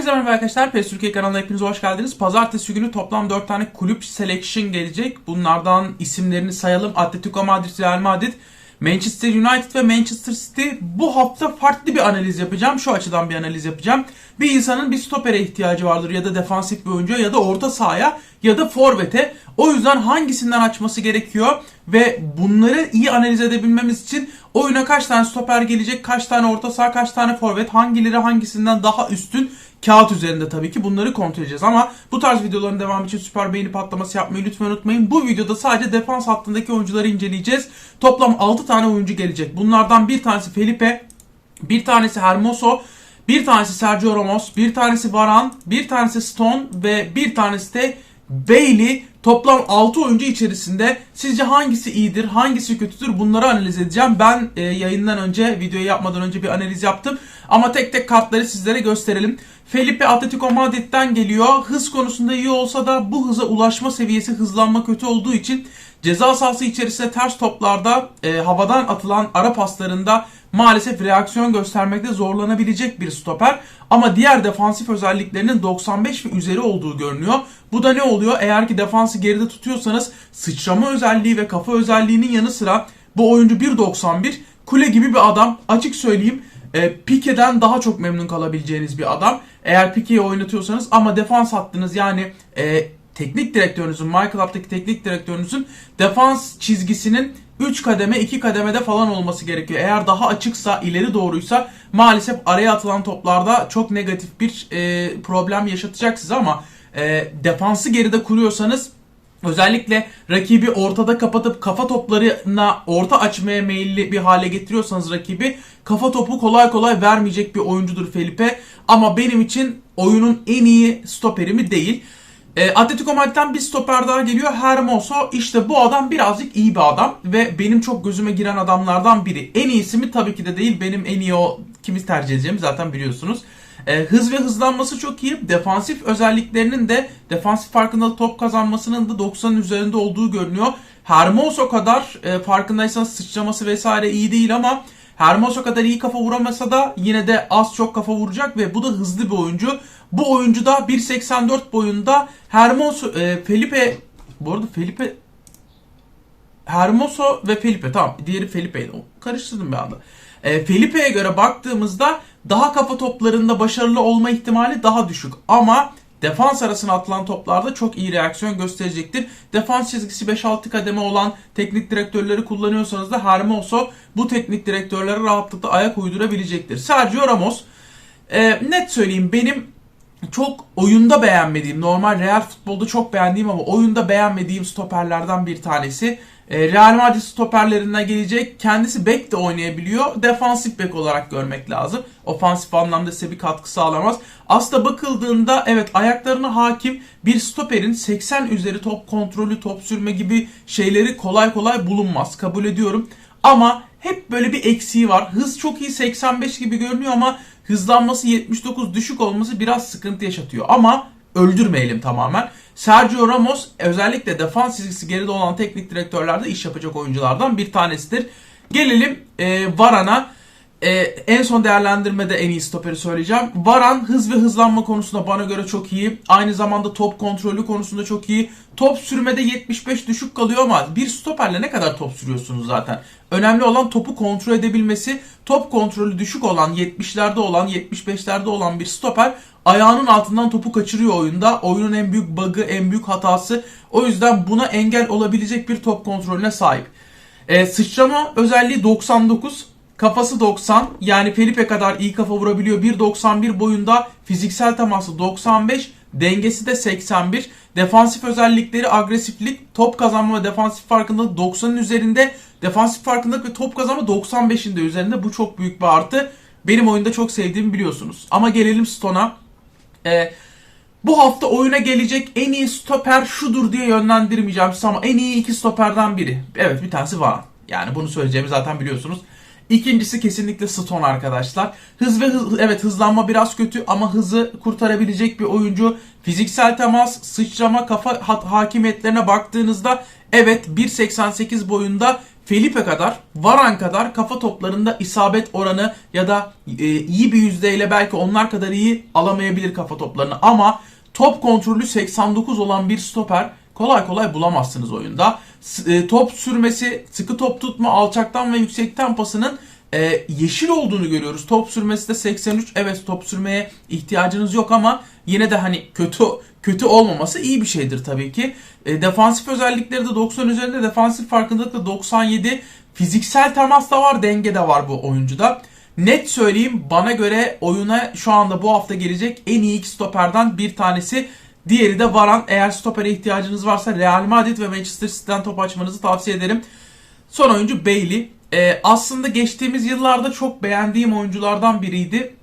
Herkese merhaba arkadaşlar. PES Türkiye kanalına hepiniz hoş geldiniz. Pazartesi günü toplam 4 tane kulüp selection gelecek. Bunlardan isimlerini sayalım. Atletico Madrid, Real Madrid, Manchester United ve Manchester City. Bu hafta farklı bir analiz yapacağım. Şu açıdan bir analiz yapacağım. Bir insanın bir stopere ihtiyacı vardır ya da defansif bir oyuncuya ya da orta sahaya ya da forvete. O yüzden hangisinden açması gerekiyor ve bunları iyi analiz edebilmemiz için oyuna kaç tane stoper gelecek, kaç tane orta saha, kaç tane forvet, hangileri hangisinden daha üstün kağıt üzerinde tabii ki bunları kontrol edeceğiz. Ama bu tarz videoların devamı için süper beğeni patlaması yapmayı lütfen unutmayın. Bu videoda sadece defans hattındaki oyuncuları inceleyeceğiz. Toplam 6 tane oyuncu gelecek. Bunlardan bir tanesi Felipe, bir tanesi Hermoso, bir tanesi Sergio Ramos, bir tanesi Varan, bir tanesi Stone ve bir tanesi de Bailey toplam 6 oyuncu içerisinde sizce hangisi iyidir, hangisi kötüdür bunları analiz edeceğim. Ben e, yayından önce, videoyu yapmadan önce bir analiz yaptım. Ama tek tek kartları sizlere gösterelim. Felipe Atletico Madrid'den geliyor. Hız konusunda iyi olsa da bu hıza ulaşma seviyesi hızlanma kötü olduğu için ceza sahası içerisinde ters toplarda e, havadan atılan ara paslarında maalesef reaksiyon göstermekte zorlanabilecek bir stoper. Ama diğer defansif özelliklerinin 95 ve üzeri olduğu görünüyor. Bu da ne oluyor? Eğer ki defansı geride tutuyorsanız sıçrama özelliği ve kafa özelliğinin yanı sıra bu oyuncu 1.91 kule gibi bir adam. Açık söyleyeyim e, Pique'den daha çok memnun kalabileceğiniz bir adam. Eğer Pique'yi oynatıyorsanız ama defans hattınız yani e, teknik direktörünüzün, My Club'daki teknik direktörünüzün defans çizgisinin 3 kademe 2 kademede falan olması gerekiyor. Eğer daha açıksa ileri doğruysa maalesef araya atılan toplarda çok negatif bir e, problem yaşatacak size ama e, defansı geride kuruyorsanız Özellikle rakibi ortada kapatıp kafa toplarına orta açmaya meyilli bir hale getiriyorsanız rakibi kafa topu kolay kolay vermeyecek bir oyuncudur Felipe. Ama benim için oyunun en iyi stoperi mi değil. E, Atletico Madrid'den bir stoper daha geliyor. Hermoso. İşte bu adam birazcık iyi bir adam ve benim çok gözüme giren adamlardan biri. En iyisi mi? Tabii ki de değil. Benim en iyi o kimi tercih edeceğimi zaten biliyorsunuz. E, hız ve hızlanması çok iyi. Defansif özelliklerinin de defansif farkında top kazanmasının da 90'ın üzerinde olduğu görünüyor. Hermoso kadar e, farkındaysanız sıçraması vesaire iyi değil ama Hermoso kadar iyi kafa vuramasa da yine de az çok kafa vuracak ve bu da hızlı bir oyuncu. Bu oyuncu da 1.84 boyunda Hermoso, e, Felipe bu arada Felipe Hermoso ve Felipe tamam diğeri Felipe'ydi. Karıştırdım bir anda. E, Felipe'ye göre baktığımızda daha kafa toplarında başarılı olma ihtimali daha düşük. Ama defans arasına atılan toplarda çok iyi reaksiyon gösterecektir. Defans çizgisi 5-6 kademe olan teknik direktörleri kullanıyorsanız da Hermoso bu teknik direktörlere rahatlıkla ayak uydurabilecektir. Sergio Ramos e, net söyleyeyim benim çok oyunda beğenmediğim, normal real futbolda çok beğendiğim ama oyunda beğenmediğim stoperlerden bir tanesi. E, Real Madrid stoperlerinden gelecek. Kendisi bek de oynayabiliyor. Defansif bek olarak görmek lazım. Ofansif anlamda size bir katkı sağlamaz. Aslında bakıldığında evet ayaklarına hakim bir stoperin 80 üzeri top kontrolü, top sürme gibi şeyleri kolay kolay bulunmaz. Kabul ediyorum. Ama hep böyle bir eksiği var. Hız çok iyi 85 gibi görünüyor ama hızlanması 79 düşük olması biraz sıkıntı yaşatıyor. Ama öldürmeyelim tamamen. Sergio Ramos özellikle defans çizgisi geride olan teknik direktörlerde iş yapacak oyunculardan bir tanesidir. Gelelim e, Varan'a. E, en son değerlendirmede en iyi stoperi söyleyeceğim. Varan hız ve hızlanma konusunda bana göre çok iyi. Aynı zamanda top kontrolü konusunda çok iyi. Top sürmede 75 düşük kalıyor ama bir stoperle ne kadar top sürüyorsunuz zaten. Önemli olan topu kontrol edebilmesi. Top kontrolü düşük olan 70'lerde olan 75'lerde olan bir stoper ayağının altından topu kaçırıyor oyunda. Oyunun en büyük bug'ı, en büyük hatası. O yüzden buna engel olabilecek bir top kontrolüne sahip. E, sıçrama özelliği 99. Kafası 90 yani Felipe kadar iyi kafa vurabiliyor. 1.91 boyunda fiziksel teması 95 dengesi de 81. Defansif özellikleri agresiflik, top kazanma ve defansif farkındalık 90'ın üzerinde. Defansif farkındalık ve top kazanma 95'in de üzerinde. Bu çok büyük bir artı. Benim oyunda çok sevdiğimi biliyorsunuz. Ama gelelim Stone'a. Ee, bu hafta oyuna gelecek en iyi stoper şudur diye yönlendirmeyeceğim size ama en iyi iki stoperden biri. Evet bir tanesi var. Yani bunu söyleyeceğimi zaten biliyorsunuz. İkincisi kesinlikle Stone arkadaşlar. Hız ve hız, evet hızlanma biraz kötü ama hızı kurtarabilecek bir oyuncu. Fiziksel temas, sıçrama, kafa hakimiyetlerine baktığınızda evet 1.88 boyunda Felipe kadar, Varan kadar kafa toplarında isabet oranı ya da e, iyi bir yüzdeyle belki onlar kadar iyi alamayabilir kafa toplarını. Ama top kontrolü 89 olan bir stoper kolay kolay bulamazsınız oyunda. E, top sürmesi, sıkı top tutma, alçaktan ve yüksekten pasının e, yeşil olduğunu görüyoruz. Top sürmesi de 83. Evet top sürmeye ihtiyacınız yok ama yine de hani kötü kötü olmaması iyi bir şeydir tabii ki. E, defansif özellikleri de 90 üzerinde, defansif farkındalık da 97. Fiziksel temas da var, denge de var bu oyuncuda. Net söyleyeyim bana göre oyuna şu anda bu hafta gelecek en iyi iki stoperden bir tanesi. Diğeri de Varan. Eğer stopere ihtiyacınız varsa Real Madrid ve Manchester City'den top açmanızı tavsiye ederim. Son oyuncu Bailey. Ee, aslında geçtiğimiz yıllarda çok beğendiğim oyunculardan biriydi.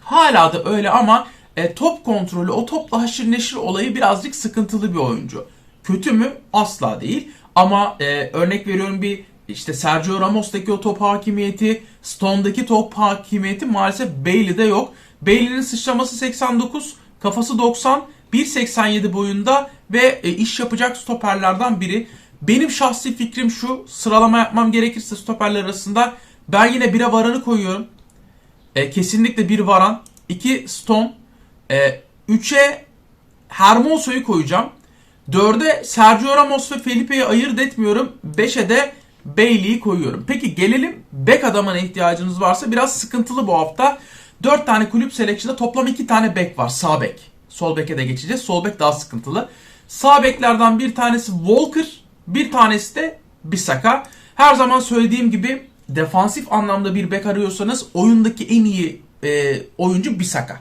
Hala da öyle ama e, top kontrolü, o topla haşır neşir olayı birazcık sıkıntılı bir oyuncu. Kötü mü? Asla değil. Ama e, örnek veriyorum bir işte Sergio Ramos'taki o top hakimiyeti, Stone'daki top hakimiyeti maalesef Bailey'de yok. Bailey'nin sıçraması 89, kafası 90, 1.87 boyunda ve e, iş yapacak stoperlerden biri. Benim şahsi fikrim şu, sıralama yapmam gerekirse stoperler arasında ben yine 1'e Varan'ı koyuyorum. E, kesinlikle bir Varan, 2 Stone, e, 3'e Hermoso'yu koyacağım. 4'e Sergio Ramos ve Felipe'yi ayırt etmiyorum. 5'e de Bailey'i koyuyorum. Peki gelelim bek adamına ihtiyacınız varsa biraz sıkıntılı bu hafta. 4 tane kulüp seleksiyonda toplam 2 tane bek var. Sağ bek. Sol beke de geçeceğiz. Sol bek daha sıkıntılı. Sağ beklerden bir tanesi Walker, bir tanesi de Bisaka. Her zaman söylediğim gibi defansif anlamda bir bek arıyorsanız oyundaki en iyi e, oyuncu Bisaka.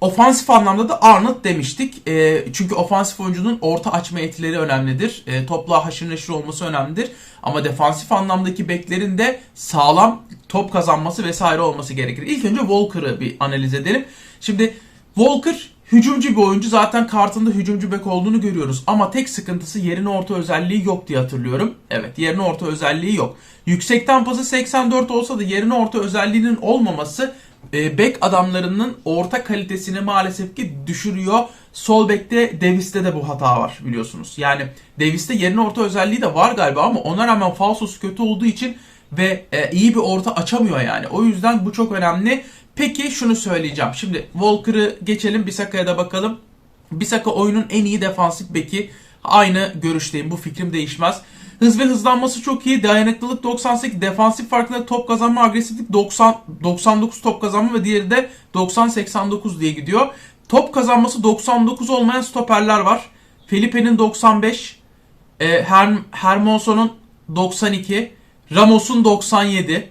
Ofansif anlamda da Arnold demiştik. E, çünkü ofansif oyuncunun orta açma yetileri önemlidir. E, topla haşır neşir olması önemlidir. Ama defansif anlamdaki beklerin de sağlam top kazanması vesaire olması gerekir. İlk önce Walker'ı bir analiz edelim. Şimdi Walker hücumcu bir oyuncu. Zaten kartında hücumcu bek olduğunu görüyoruz. Ama tek sıkıntısı yerine orta özelliği yok diye hatırlıyorum. Evet yerine orta özelliği yok. Yüksekten pası 84 olsa da yerine orta özelliğinin olmaması e, bek adamlarının orta kalitesini maalesef ki düşürüyor. Sol bekte Davis'te de bu hata var biliyorsunuz. Yani Davis'te yerine orta özelliği de var galiba ama ona rağmen falsosu kötü olduğu için ve e, iyi bir orta açamıyor yani. O yüzden bu çok önemli. Peki şunu söyleyeceğim. Şimdi Walker'ı geçelim Bisaka'ya da bakalım. Bisaka oyunun en iyi defansif beki. Aynı görüşteyim. Bu fikrim değişmez. Hız ve hızlanması çok iyi. Dayanıklılık 98. Defansif farkında top kazanma, agresiflik 90 99 top kazanma ve diğeri de 90-89 diye gidiyor. Top kazanması 99 olmayan stoperler var. Felipe'nin 95, e, Her Hermoson'un 92, Ramos'un 97,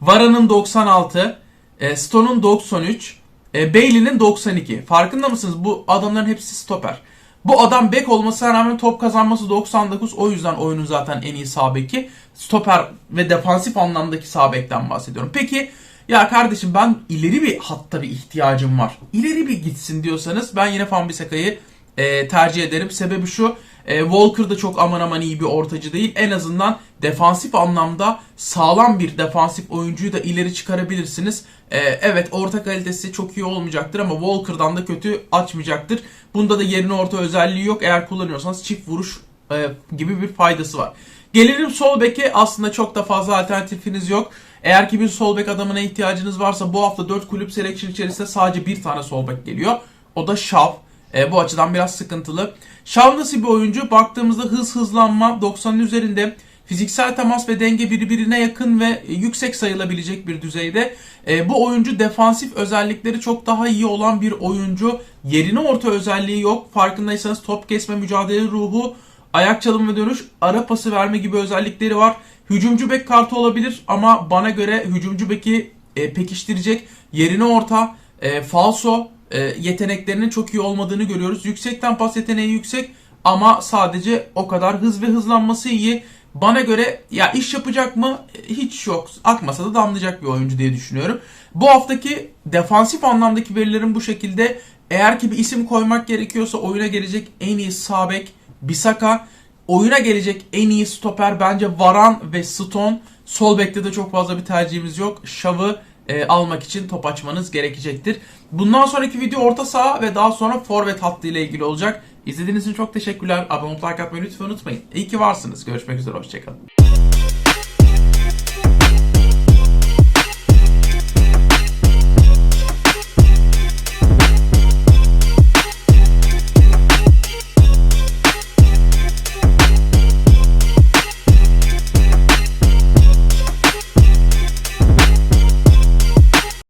Vara'nın 96, e, Stone'un 93, e, Bailey'nin 92. Farkında mısınız? Bu adamların hepsi stoper. Bu adam bek olmasına rağmen top kazanması 99. O yüzden oyunun zaten en iyi sağ beki. Stoper ve defansif anlamdaki sağ bekten bahsediyorum. Peki ya kardeşim ben ileri bir hatta bir ihtiyacım var. İleri bir gitsin diyorsanız ben yine Fambisaka'yı e, tercih ederim. Sebebi şu. E, Walker da çok aman aman iyi bir ortacı değil. En azından defansif anlamda sağlam bir defansif oyuncuyu da ileri çıkarabilirsiniz. E, evet orta kalitesi çok iyi olmayacaktır ama Walker'dan da kötü açmayacaktır. Bunda da yerine orta özelliği yok. Eğer kullanıyorsanız çift vuruş e, gibi bir faydası var. Gelelim sol beke aslında çok da fazla alternatifiniz yok. Eğer ki bir sol bek adamına ihtiyacınız varsa bu hafta 4 kulüp selection içerisinde sadece bir tane sol bek geliyor. O da Shaw. E, bu açıdan biraz sıkıntılı. Nasıl bir oyuncu? Baktığımızda hız hızlanma 90'ın üzerinde. Fiziksel temas ve denge birbirine yakın ve yüksek sayılabilecek bir düzeyde. E, bu oyuncu defansif özellikleri çok daha iyi olan bir oyuncu. Yerine orta özelliği yok. Farkındaysanız top kesme mücadele ruhu, ayak çalım ve dönüş, ara pası verme gibi özellikleri var. Hücumcu bek kartı olabilir ama bana göre hücumcu beki e, pekiştirecek yerine orta, e, falso e, yeteneklerinin çok iyi olmadığını görüyoruz. Yüksekten pas yeteneği yüksek ama sadece o kadar hız ve hızlanması iyi. Bana göre ya iş yapacak mı hiç yok. Akmasa da damlayacak bir oyuncu diye düşünüyorum. Bu haftaki defansif anlamdaki verilerin bu şekilde. Eğer ki bir isim koymak gerekiyorsa oyuna gelecek en iyi sağ bek Bisaka. Oyuna gelecek en iyi stoper bence Varan ve Stone. Sol bekte de çok fazla bir tercihimiz yok. Şav'ı e, almak için top açmanız gerekecektir. Bundan sonraki video orta saha ve daha sonra forvet hattı ile ilgili olacak. İzlediğiniz için çok teşekkürler. Abone olmayı, like atmayı lütfen unutmayın. İyi ki varsınız. Görüşmek üzere. Hoşçakalın.